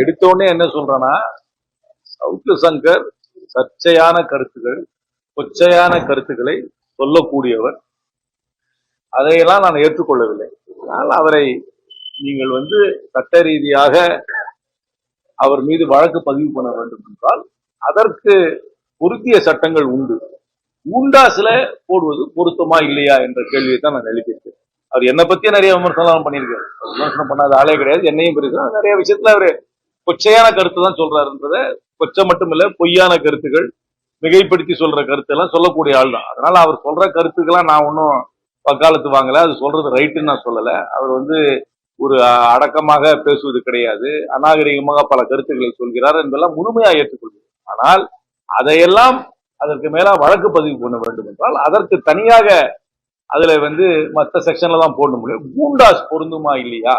எடுத்த உடனே என்ன சொல்றேன்னா சவுக்கு சங்கர் சர்ச்சையான கருத்துக்கள் கொச்சையான கருத்துக்களை சொல்லக்கூடியவர். அதையெல்லாம் நான் ஏற்றுக்கொள்ளவில்லை. ஆனால் அவரை நீங்கள் வந்து சட்ட ரீதியாக அவர் மீது வழக்கு பதிவு பண்ண வேண்டும் என்றால் அதற்கு பொருத்திய சட்டங்கள் உண்டு. ஊண்டாஸ்ல போடுவது பொருத்தமா இல்லையா என்ற கேள்வியை தான் நான் எழுப்பியிருக்கேன் அவர் என்னை பத்தியே நிறைய விமர்சனம் பண்ணியிருக்காரு. விமர்சனம் பண்ணாத ஆளே கிடையாது. என்னையும் பிரிக்கிறார் நிறைய விஷயத்துல அவரு கொச்சையான கருத்து தான் சொல்றாருன்றத கொச்சை மட்டும் இல்ல பொய்யான கருத்துகள் மிகைப்படுத்தி சொல்ற கருத்து எல்லாம் சொல்லக்கூடிய ஆள் தான் அதனால அவர் சொல்ற கருத்துக்கெல்லாம் நான் ஒன்றும் வக்காலத்து வாங்கல. அது சொல்றது ரைட்டுன்னு நான் சொல்லல. அவர் வந்து ஒரு அடக்கமாக பேசுவது கிடையாது. அநாகரிகமாக பல கருத்துக்களை சொல்கிறார் என்பதெல்லாம் முழுமையா ஏற்றுக்கொள்கிறேன். ஆனால் அதையெல்லாம் அதற்கு மேல வழக்கு பதிவு பண்ண வேண்டும் என்றால் அதற்கு தனியாக அதில் வந்து மற்ற செக்ஷனில் தான் போட முடியும். கூண்டாஸ் பொருந்துமா இல்லையா?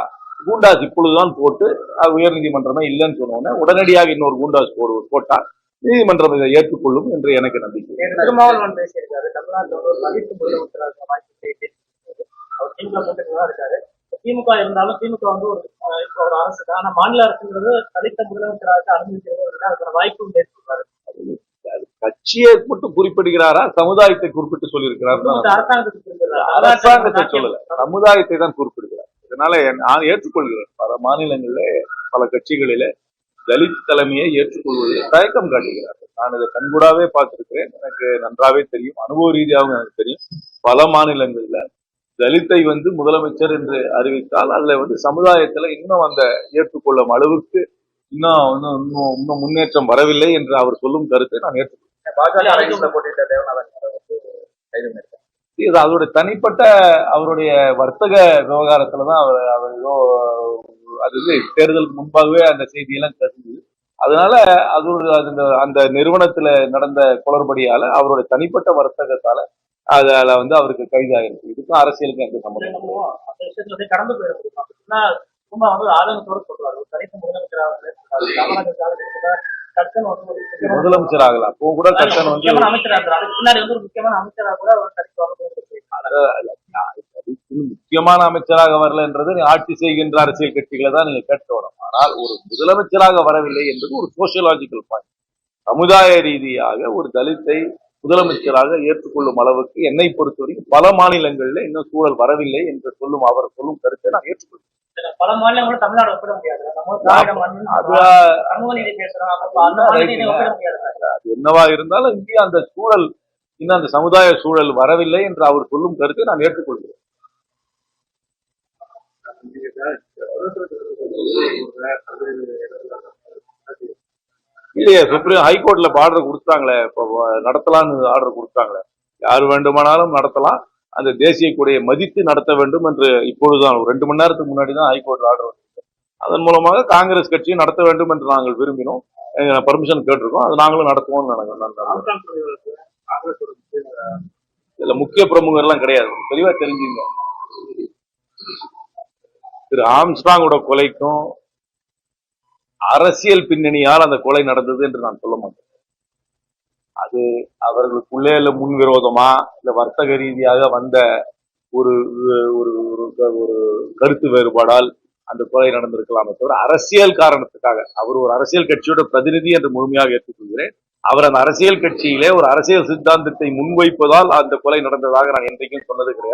கூண்டாஸ் இப்பொழுதுதான் போட்டு அது உயர்நீதிமன்றமே இல்லைன்னு சொன்ன உடனடியாக இன்னொரு கூண்டாஸ் போடு போட்டால் நீதிமன்றம் இதை ஏற்றுக்கொள்ளும் என்று எனக்கு நம்பிக்கை. திருமாவளவன் பேசியிருக்காரு. தமிழ்நாட்டில் ஒரு தலித் முதலமைச்சராக வாய்ப்பு பேசி அவர் திமுக கூட்டத்தில் தான் இருக்காரு. திமுக இருந்தாலும் திமுக வந்து ஒரு இப்போ ஒரு அரசு தான் ஆனா மாநில அரசுங்கிறது தலித்த முதலமைச்சராக அனுமதிக்கிறது அதுக்கான வாய்ப்பும் ஏற்றுக்காரு கட்சியை மட்டும் குறிப்பிடுகிறாரா? சமுதாயத்தை குறிப்பிட்டு சொல்லியிருக்கிறார். அரசாங்கத்தை சொல்லல. சமுதாயத்தை தான் குறிப்பிடுகிறார். இதனால நான் ஏற்றுக்கொள்கிறேன். பல மாநிலங்களில பல கட்சிகளில தலித் தலைமையை ஏற்றுக்கொள்வதில் தயக்கம் காட்டுகிறார்கள். நான் இதை கண்கூடாவே பார்த்திருக்கிறேன். எனக்கு நன்றாவே தெரியும். அனுபவ ரீதியாகவும் எனக்கு தெரியும். பல மாநிலங்கள்ல தலித்தை வந்து முதலமைச்சர் என்று அறிவித்தால் அதுல வந்து சமுதாயத்துல இன்னும் அந்த ஏற்றுக்கொள்ளும் அளவுக்கு இன்னும் இன்னும் இன்னும் இன்னும் முன்னேற்றம் வரவில்லை என்று அவர் சொல்லும் கருத்தை நான் ஏற்றுக்கொள்கிறேன். இது அவருடைய தனிப்பட்ட அவருடைய வர்த்தக விவகாரத்துல தான் அவர் அவர் ஏதோ அது வந்து தேர்தலுக்கு முன்பாகவே அந்த செய்தியெல்லாம் தெரிஞ்சது. அதனால அது ஒரு அந்த அந்த நிறுவனத்துல நடந்த குளறுபடியால அவருடைய தனிப்பட்ட வர்த்தகத்தால அதுல வந்து அவருக்கு கைதாயிருக்கு இதுக்கும் அரசியலுக்கும் எந்த சம்பந்தம் கடந்து அப்படின்னா சும்மா வந்து ஆளுநத்தோட சொல்றாரு. ஒரு தலித்த முதலமைச்சர் ஆகலாம். அப்போ கூட கட்டணம் வந்து முக்கியமான அமைச்சராக வரலன்றது நீ ஆட்சி செய்கின்ற அரசியல் கட்சிகளை தான் நீங்க கேட்க வரும் ஆனால் ஒரு முதலமைச்சராக வரவில்லை என்பது ஒரு சோசியலாஜிக்கல் பாயிண்ட் சமுதாய ரீதியாக ஒரு தலித்தை முதலமைச்சராக ஏற்றுக்கொள்ளும் அளவுக்கு என்னை பொறுத்தவரைக்கும் பல மாநிலங்களில் இன்னும் சூழல் வரவில்லை என்று சொல்லும் அவர் சொல்லும் கருத்தை நான் ஏற்றுக்கொள்கிறேன். பல தமிழ்நாடு மாநிலம் அந்த மாநிலத்தை ஒப்பிட முடியாது. அது என்னவா இருந்தாலும் இங்கே அந்த சூழல் இன்னும் அந்த சமுதாய சூழல் வரவில்லை என்று அவர் சொல்லும் கருத்தை நான் ஏற்றுக்கொள்கிறேன். இல்லையே சுப்ரீம் ஹைகோர்ட்ல ஆர்டர் கொடுத்தாங்களே. இப்போ நடத்தலாம்னு ஆர்டர் கொடுத்தாங்களே. யார் வேண்டுமானாலும் நடத்தலாம். அந்த தேசிய கொடியை மதித்து நடத்த வேண்டும் என்று இப்பொழுதுதான் ரெண்டு மணி நேரத்துக்கு முன்னாடி தான் ஹைகோர்ட் ஆர்டர் அதன் மூலமாக காங்கிரஸ் கட்சியை நடத்த வேண்டும் என்று நாங்கள் விரும்பினோம். பர்மிஷன் கேட்டிருக்கோம். அது நாங்களும் நடத்துவோம்னு நினைக்கிறோம். இதுல முக்கிய பிரமுகர் எல்லாம் கிடையாது. தெளிவா தெரிஞ்சுங்க. திரு ஆம்ஸ்ட்ராங்கோட கொலைக்கும் அரசியல் பின்னணியால் அந்த கொலை நடந்தது என்று நான் சொல்ல மாட்டேன். அது அவர்களுக்குள்ளே இல்லை முன்விரோதமா இல்லை வர்த்தக ரீதியாக வந்த ஒரு ஒரு ஒரு- ஒரு கருத்து வேறுபாடால் அந்த கொலை நடந்திருக்கலாமே தவிர அரசியல் காரணத்துக்காக அவர் ஒரு அரசியல் கட்சியோட பிரதிநிதி என்று முழுமையாக ஏற்றுக்கொள்கிறேன். அவர் அந்த அரசியல் கட்சியிலே ஒரு அரசியல் சித்தாந்தத்தை முன்வைப்பதால் அந்த கொலை நடந்ததாக நான் என்றைக்கும் சொன்னது கிடையாது.